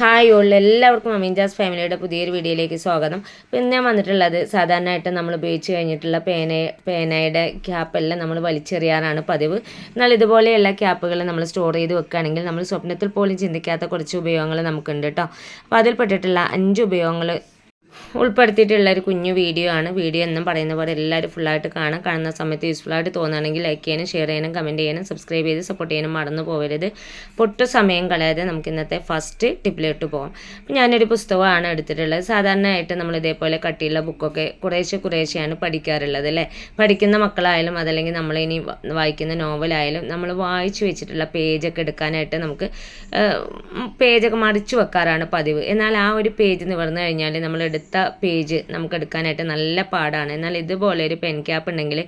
Hi ഉള്ള എല്ലാവർക്കും അമീൻജാസ് ഫാമിലിയുടെ പുതിയൊരു വീഡിയോയിലേക്ക് സ്വാഗതം. അപ്പോൾ ഇന്ന് ഞാൻ വന്നിട്ടുള്ളത് സാധാരണയായിട്ട് നമ്മൾ ഉപയോഗിച്ച് കഴിഞ്ഞിട്ടുള്ള പേന പേനയുടെ ക്യാപ്പെല്ലാം നമ്മൾ വലിച്ചെറിയാറാണ് പതിവ്. എന്നാൽ ഇതുപോലെയുള്ള ക്യാപ്പുകൾ നമ്മൾ സ്റ്റോർ ചെയ്ത് വെക്കുകയാണെങ്കിൽ നമ്മൾ സ്വപ്നത്തിൽ പോലും ചിന്തിക്കാത്ത കുറച്ച് ഉപയോഗങ്ങൾ നമുക്കുണ്ട് കേട്ടോ അപ്പോൾ അതിൽപ്പെട്ടിട്ടുള്ള അഞ്ച് ഉപയോഗങ്ങൾ ഉൾപ്പെടുത്തിയിട്ടുള്ള ഒരു കുഞ്ഞു വീഡിയോ ആണ്. വീഡിയോ എന്നും പറയുന്ന പോലെ എല്ലാവരും ഫുള്ളായിട്ട് കാണാം. കാണുന്ന സമയത്ത് യൂസ്ഫുൾ ആയിട്ട് തോന്നുകയാണെങ്കിൽ ലൈക്ക് ചെയ്യാനും ഷെയർ ചെയ്യാനും കമന്റ് ചെയ്യാനും സബ്സ്ക്രൈബ് ചെയ്ത് സപ്പോർട്ട് ചെയ്യാനും മറന്നു പോകരുത് പൊട്ടു സമയം കളയാതെ നമുക്ക് ഇന്നത്തെ ഫസ്റ്റ് ടിപ്പിലോട്ട് പോകാം ഞാനൊരു പുസ്തകമാണ് എടുത്തിട്ടുള്ളത്. സാധാരണയായിട്ട് നമ്മൾ ഇതേപോലെ കട്ടിയുള്ള ബുക്കൊക്കെ കുറേശ്ശെ കുറേശ്ശെയാണ് പഠിക്കാറുള്ളത് അല്ലേ? പഠിക്കുന്ന മക്കളായാലും അതല്ലെങ്കിൽ നമ്മൾ ഇനി വായിക്കുന്ന നോവലായാലും നമ്മൾ വായിച്ചു വെച്ചിട്ടുള്ള പേജൊക്കെ എടുക്കാനായിട്ട് നമുക്ക് പേജൊക്കെ മറിച്ചു വെക്കാറാണ് പതിവ്. എന്നാൽ ആ ഒരു പേജ് നിവർന്നു കഴിഞ്ഞാൽ നമ്മൾ എടുത്ത പേജ് നമുക്ക് എടുക്കാനായിട്ട് നല്ല പാടാണ്. എന്നാൽ ഇതുപോലെ ഒരു പെൻ ക്യാപ്പ് ഉണ്ടെങ്കിൽ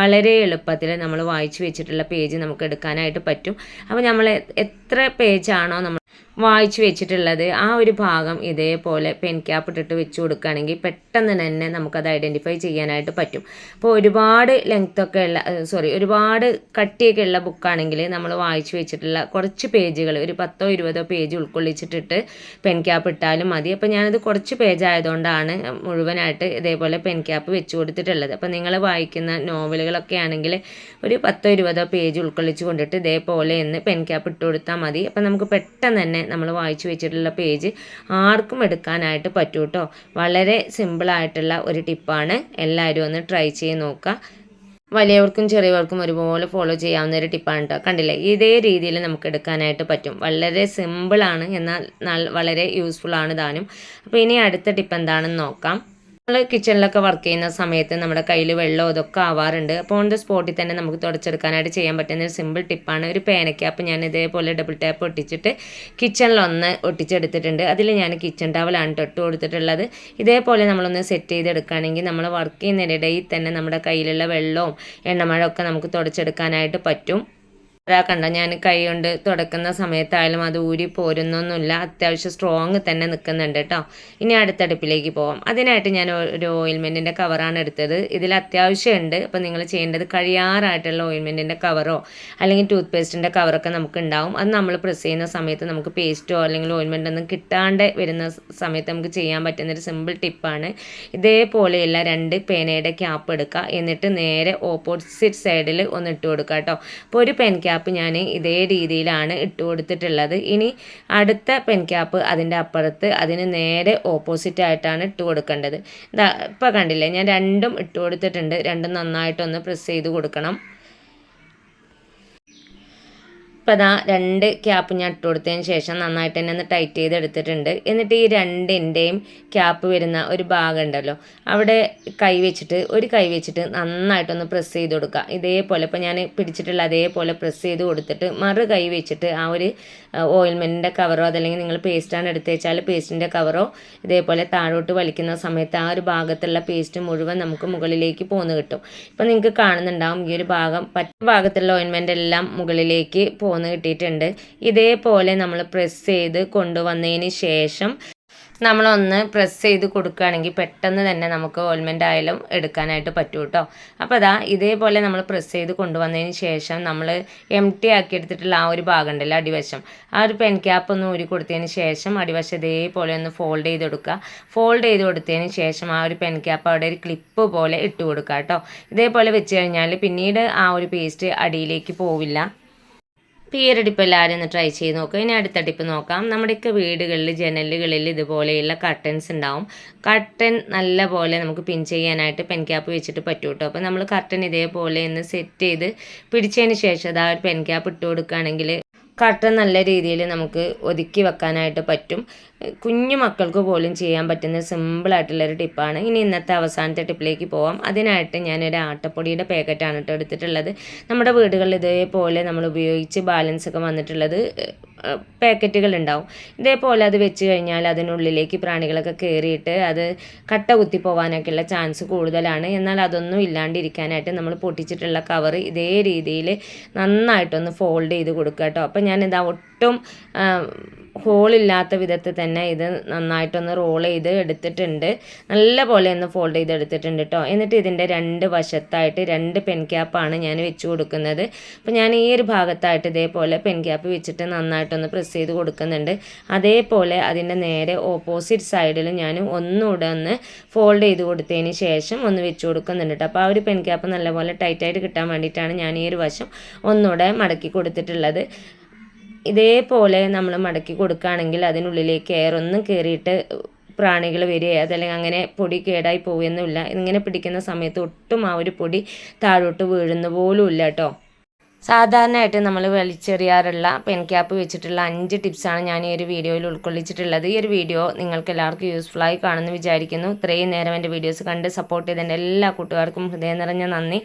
വളരെ എളുപ്പത്തിൽ നമ്മൾ വായിച്ചു വെച്ചിട്ടുള്ള പേജ് നമുക്ക് എടുക്കാനായിട്ട് പറ്റും. അപ്പോൾ നമ്മൾ എത്ര പേജാണോ നമ്മൾ വായിച്ചു വെച്ചിട്ടുള്ളത് ആ ഒരു ഭാഗം ഇതേപോലെ പെൻ ക്യാപ്പ് ഇട്ടിട്ട് വെച്ച് കൊടുക്കുകയാണെങ്കിൽ പെട്ടെന്ന് തന്നെ നമുക്കത് ഐഡന്റിഫൈ ചെയ്യാനായിട്ട് പറ്റും. അപ്പോൾ ഒരുപാട് ലെങ്ത്തൊക്കെ ഉള്ള സോറി ഒരുപാട് കട്ടിയൊക്കെ ഉള്ള ബുക്കാണെങ്കിൽ നമ്മൾ വായിച്ചു വെച്ചിട്ടുള്ള കുറച്ച് പേജുകൾ ഒരു പത്തോ ഇരുപതോ പേജ് ഉൾക്കൊള്ളിച്ചിട്ടിട്ട് പെൻ ക്യാപ്പ് ഇട്ടാലും മതി. അപ്പോൾ ഞാനത് കുറച്ച് പേജ് ആയതുകൊണ്ടാണ് മുഴുവനായിട്ട് ഇതേപോലെ പെൻ ക്യാപ്പ് വെച്ച് കൊടുത്തിട്ടുള്ളത്. അപ്പോൾ നിങ്ങൾ വായിക്കുന്ന നോവലുകളൊക്കെ ആണെങ്കിൽ ഒരു പത്തോ ഇരുപതോ പേജ് ഉൾക്കൊള്ളിച്ച് കൊണ്ടിട്ട് ഇതേപോലെ ഒന്ന് പെൻ ക്യാപ്പ് ഇട്ട് കൊടുത്താൽ മതി. അപ്പോൾ നമുക്ക് പെട്ടെന്ന് തന്നെ നമ്മൾ വായിച്ചു വെച്ചിട്ടുള്ള പേജ് ആർക്കും എടുക്കാനായിട്ട് പറ്റൂ കേട്ടോ വളരെ സിമ്പിളായിട്ടുള്ള ഒരു ടിപ്പാണ്. എല്ലാവരും ഒന്ന് ട്രൈ ചെയ്ത് നോക്കുക വലിയവർക്കും ചെറിയവർക്കും ഒരുപോലെ ഫോളോ ചെയ്യാവുന്ന ഒരു ടിപ്പാണ് കേട്ടോ കണ്ടില്ലേ? ഇതേ രീതിയിൽ നമുക്ക് എടുക്കാനായിട്ട് പറ്റും. വളരെ സിമ്പിളാണ് എന്നാൽ വളരെ യൂസ്ഫുൾ ആണ് താനും. അപ്പോൾ ഇനി അടുത്ത ടിപ്പ് എന്താണെന്ന് നോക്കാം. നമ്മൾ കിച്ചണിലൊക്കെ വർക്ക് ചെയ്യുന്ന സമയത്ത് നമ്മുടെ കയ്യിൽ വെള്ളം ഇതൊക്കെ ആവാറുണ്ട്. അപ്പോൾ ഓൺ ദ സ്പോട്ടിൽ തന്നെ നമുക്ക് തുടച്ചെടുക്കാനായിട്ട് ചെയ്യാൻ പറ്റുന്ന ഒരു സിമ്പിൾ ടിപ്പാണ് ഒരു പേനയ്ക്കാപ്പ് ഞാൻ ഇതേപോലെ ഡബിൾ ടാപ്പ് ഒട്ടിച്ചിട്ട് കിച്ചണിലൊന്ന് ഒട്ടിച്ചെടുത്തിട്ടുണ്ട്. അതിൽ ഞാൻ കിച്ചൺ ടവലാണ് തൊട്ട് കൊടുത്തിട്ടുള്ളത്. ഇതേപോലെ നമ്മളൊന്ന് സെറ്റ് ചെയ്തെടുക്കുകയാണെങ്കിൽ നമ്മൾ വർക്ക് ചെയ്യുന്നതിനിടയിൽ തന്നെ നമ്മുടെ കയ്യിലുള്ള വെള്ളവും എണ്ണമഴയൊക്കെ നമുക്ക് തുടച്ചെടുക്കാനായിട്ട് പറ്റും. അതാ കണ്ട ഞാൻ കൈ കൊണ്ട് തുടക്കുന്ന സമയത്തായാലും അത് ഊരി പോരുന്നൊന്നുമില്ല. അത്യാവശ്യം സ്ട്രോങ് തന്നെ നിൽക്കുന്നുണ്ട് കേട്ടോ ഇനി അടുത്ത അടുപ്പിലേക്ക് പോവാം. അതിനായിട്ട് ഞാൻ ഒരു ഓയിൽമെന്റിന്റെ കവറാണ് എടുത്തത്. ഇതിൽ അത്യാവശ്യമുണ്ട്. അപ്പോൾ നിങ്ങൾ ചെയ്യേണ്ടത് കഴിയാറായിട്ടുള്ള ഓയിൽമെന്റിന്റെ കവറോ അല്ലെങ്കിൽ ടൂത്ത് പേസ്റ്റിന്റെ കവറൊക്കെ നമുക്ക് ഉണ്ടാവും. അത് നമ്മൾ പ്രസ് ചെയ്യുന്ന സമയത്ത് നമുക്ക് പേസ്റ്റോ അല്ലെങ്കിൽ ഓയിൽമെന്റ് ഒന്നും കിട്ടാണ്ട് വരുന്ന സമയത്ത് നമുക്ക് ചെയ്യാൻ പറ്റുന്ന ഒരു സിമ്പിൾ ടിപ്പാണ് ഇതേപോലെയുള്ള രണ്ട് പേനയുടെ ക്യാപ്പ് എടുക്കുക. എന്നിട്ട് നേരെ ഓപ്പോസിറ്റ് സൈഡിൽ ഒന്ന് ഇട്ട് കൊടുക്കുക കേട്ടോ അപ്പോൾ ഒരു പെൻ ക്യാപ്പ് ക്യാപ്പ് ഞാൻ ഇതേ രീതിയിലാണ് ഇട്ട് കൊടുത്തിട്ടുള്ളത്. ഇനി അടുത്ത പെൻ ക്യാപ്പ് അതിന്റെ അപ്പുറത്ത് അതിന് നേരെ ഓപ്പോസിറ്റ് ആയിട്ടാണ് ഇട്ട് കൊടുക്കേണ്ടത്. ഇതാ ഇപ്പോൾ കണ്ടില്ലേ ഞാൻ രണ്ടും ഇട്ട് കൊടുത്തിട്ടുണ്ട്. രണ്ടും നന്നായിട്ടൊന്ന് പ്രസ് ചെയ്ത് കൊടുക്കണം. ഇപ്പോൾ രണ്ട് ക്യാപ്പ് ഞാൻ ഇട്ട് കൊടുത്തതിന് ശേഷം നന്നായിട്ട് തന്നെ ഒന്ന് ടൈറ്റ് ചെയ്ത് എടുത്തിട്ടുണ്ട് എന്നിട്ട് ഈ രണ്ടിന്റെയും ക്യാപ്പ് വരുന്ന ഒരു ഭാഗം ഉണ്ടല്ലോ അവിടെ കൈ വെച്ചിട്ട് ഒരു കൈ വെച്ചിട്ട് നന്നായിട്ടൊന്ന് പ്രസ് ചെയ്ത് കൊടുക്കുക. ഇതേപോലെ ഇപ്പോൾ ഞാൻ പിടിച്ചിട്ടുള്ള അതേപോലെ പ്രസ് ചെയ്ത് കൊടുത്തിട്ട് മറു കൈ വെച്ചിട്ട് ആ ഒരു ഓയിൽമെന്റിന്റെ കവറോ അതല്ലെങ്കിൽ നിങ്ങൾ പേസ്റ്റാണ് എടുത്തു വെച്ചാൽ പേസ്റ്റിന്റെ കവറോ ഇതേപോലെ താഴോട്ട് വലിക്കുന്ന സമയത്ത് ആ ഒരു ഭാഗത്തുള്ള പേസ്റ്റ് മുഴുവൻ നമുക്ക് മുകളിലേക്ക് പോന്ന് കിട്ടും. ഇപ്പം നിങ്ങൾക്ക് കാണുന്നുണ്ടാവും ഈ ഒരു ഭാഗം പറ്റ ഭാഗത്തുള്ള ഓയിൻമെന്റ് എല്ലാം മുകളിലേക്ക് പോകുന്നു പോന്ന് കിട്ടിയിട്ടുണ്ട്. ഇതേപോലെ നമ്മൾ പ്രസ് ചെയ്ത് കൊണ്ടുവന്നതിന് ശേഷം നമ്മളൊന്ന് പ്രസ് ചെയ്ത് കൊടുക്കുകയാണെങ്കിൽ പെട്ടെന്ന് തന്നെ നമുക്ക് ഓയിൽമെന്റ് ആയാലും എടുക്കാനായിട്ട് പറ്റും കേട്ടോ അപ്പോൾ അതാ ഇതേപോലെ നമ്മൾ പ്രസ് ചെയ്ത് കൊണ്ടുവന്നതിന് ശേഷം നമ്മൾ എം ടി ആക്കി എടുത്തിട്ടുള്ള ആ ഒരു ഭാഗം ഉണ്ടല്ലോ അടിവശം. ആ ഒരു പെൻ ക്യാപ്പ് ഒന്ന് ഊരി കൊടുത്തതിന് ശേഷം അടിവശം ഇതേപോലെ ഒന്ന് ഫോൾഡ് ചെയ്ത് കൊടുക്കുക. ഫോൾഡ് ചെയ്ത് കൊടുത്തതിന് ശേഷം ആ ഒരു പെൻ ക്യാപ്പ് അവിടെ ഒരു ക്ലിപ്പ് പോലെ ഇട്ട് കൊടുക്കുക കേട്ടോ ഇതേപോലെ വെച്ച് കഴിഞ്ഞാൽ പിന്നീട് ആ ഒരു പേസ്റ്റ് അടിയിലേക്ക് പോവില്ല. അപ്പോൾ ഈ ഒരു ടിപ്പ് എല്ലാവരും ഒന്ന് ട്രൈ ചെയ്ത് നോക്കുക ഇനി അടുത്ത ടിപ്പ് നോക്കാം. നമ്മുടെയൊക്കെ വീടുകളിൽ ജനലുകളിൽ ഇതുപോലെയുള്ള കർട്ടൻസ് ഉണ്ടാവും. കർട്ടൻ നല്ല പോലെ നമുക്ക് പിൻ ചെയ്യാനായിട്ട് പെൻ ക്യാപ്പ് വെച്ചിട്ട് പറ്റും കേട്ടോ അപ്പോൾ നമ്മൾ കർട്ടൻ ഇതേപോലെ ഒന്ന് സെറ്റ് ചെയ്ത് പിടിച്ചതിന് ശേഷം അതാ ഒരു പെൻ ക്യാപ്പ് ഇട്ട് കൊടുക്കുകയാണെങ്കിൽ കർട്ടൻ നല്ല രീതിയിൽ നമുക്ക് ഒതുക്കി വെക്കാനായിട്ട് പറ്റും. കുഞ്ഞു മക്കൾക്ക് പോലും ചെയ്യാൻ പറ്റുന്ന സിമ്പിളായിട്ടുള്ളൊരു ടിപ്പാണ് ഇനി ഇന്നത്തെ അവസാനത്തെ ടിപ്പിലേക്ക് പോവാം. അതിനായിട്ട് ഞാനൊരു ആട്ടപ്പൊടിയുടെ പാക്കറ്റാണ് കേട്ടോ എടുത്തിട്ടുള്ളത്. നമ്മുടെ വീടുകളിൽ ഇതേപോലെ നമ്മൾ ഉപയോഗിച്ച് ബാലൻസ് ഒക്കെ വന്നിട്ടുള്ളത് പാക്കറ്റുകൾ ഉണ്ടാവും ഇതേപോലെ അത് വെച്ച് കഴിഞ്ഞാൽ അതിനുള്ളിലേക്ക് പ്രാണികളൊക്കെ കയറിയിട്ട് അത് കട്ട കുത്തി പോകാനൊക്കെയുള്ള ചാൻസ് കൂടുതലാണ്. എന്നാൽ അതൊന്നും ഇല്ലാണ്ടിരിക്കാനായിട്ട് നമ്മൾ പൊട്ടിച്ചിട്ടുള്ള കവർ ഇതേ രീതിയിൽ നന്നായിട്ടൊന്ന് ഫോൾഡ് ചെയ്ത് കൊടുക്കുക കേട്ടോ. അപ്പം ഞാനിതാ ഒട്ടും ഹോളില്ലാത്ത വിധത്തിൽ തന്നെ ഇത് നന്നായിട്ടൊന്ന് റോൾ ചെയ്ത് എടുത്തിട്ടുണ്ട്. നല്ല പോലെ ഒന്ന് ഫോൾഡ് ചെയ്ത് എടുത്തിട്ടുണ്ട് കേട്ടോ എന്നിട്ട് ഇതിന്റെ രണ്ട് വശത്തായിട്ട് രണ്ട് പെൻ ക്യാപ്പാണ് ഞാൻ വെച്ച് കൊടുക്കുന്നത്. അപ്പോൾ ഞാൻ ഈ ഒരു ഭാഗത്തായിട്ട് ഇതേപോലെ പെൻ ക്യാപ്പ് വെച്ചിട്ട് നന്നായിട്ടൊന്ന് പ്രസ് ചെയ്ത് കൊടുക്കുന്നുണ്ട്. അതേപോലെ അതിന്റെ നേരെ ഓപ്പോസിറ്റ് സൈഡിൽ ഞാൻ ഒന്നുകൂടെ ഒന്ന് ഫോൾഡ് ചെയ്ത് കൊടുത്തതിന് ശേഷം ഒന്ന് വെച്ച് കൊടുക്കുന്നുണ്ട് കേട്ടോ അപ്പോൾ ആ ഒരു പെൻ ക്യാപ്പ് നല്ലപോലെ ടൈറ്റായിട്ട് കിട്ടാൻ വേണ്ടിയിട്ടാണ് ഞാൻ ഈ ഒരു വശം ഒന്നുകൂടെ മടക്കി കൊടുത്തിട്ടുള്ളത്. ഇതേപോലെ നമ്മൾ മടക്കി കൊടുക്കുകയാണെങ്കിൽ അതിനുള്ളിലേക്ക് എയർ ഒന്നും കയറിയിട്ട് പ്രാണികൾ വരിക അതല്ലെങ്കിൽ അങ്ങനെ പൊടി കേടായി പോവുകയൊന്നുമില്ല. ഇങ്ങനെ പിടിക്കുന്ന സമയത്ത് ഒട്ടും ആ ഒരു പൊടി താഴോട്ട് വീഴുന്ന പോലും ഇല്ല കേട്ടോ. സാധാരണയായിട്ട് നമ്മൾ വലിച്ചെറിയാറുള്ള പെൻ ക്യാപ്പ് വെച്ചിട്ടുള്ള അഞ്ച് ടിപ്സാണ് ഞാൻ ഈ ഒരു വീഡിയോയിൽ ഉൾക്കൊള്ളിച്ചിട്ടുള്ളത്. ഈ ഒരു വീഡിയോ നിങ്ങൾക്ക് എല്ലാവർക്കും യൂസ്ഫുൾ ആയി കാണുമെന്ന് വിചാരിക്കുന്നു. ഇത്രയും നേരം എന്റെ വീഡിയോസ് കണ്ട് സപ്പോർട്ട് ചെയ്തതിന്റെ എല്ലാ കൂട്ടുകാർക്കും ഹൃദയം നിറഞ്ഞ നന്ദി.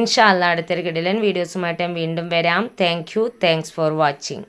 ഇൻഷാല്ല അടുത്തൊരു കിടിലൻ വീഡിയോസുമായിട്ട് ഞാൻ വീണ്ടും വരാം. Thank you thanks for watching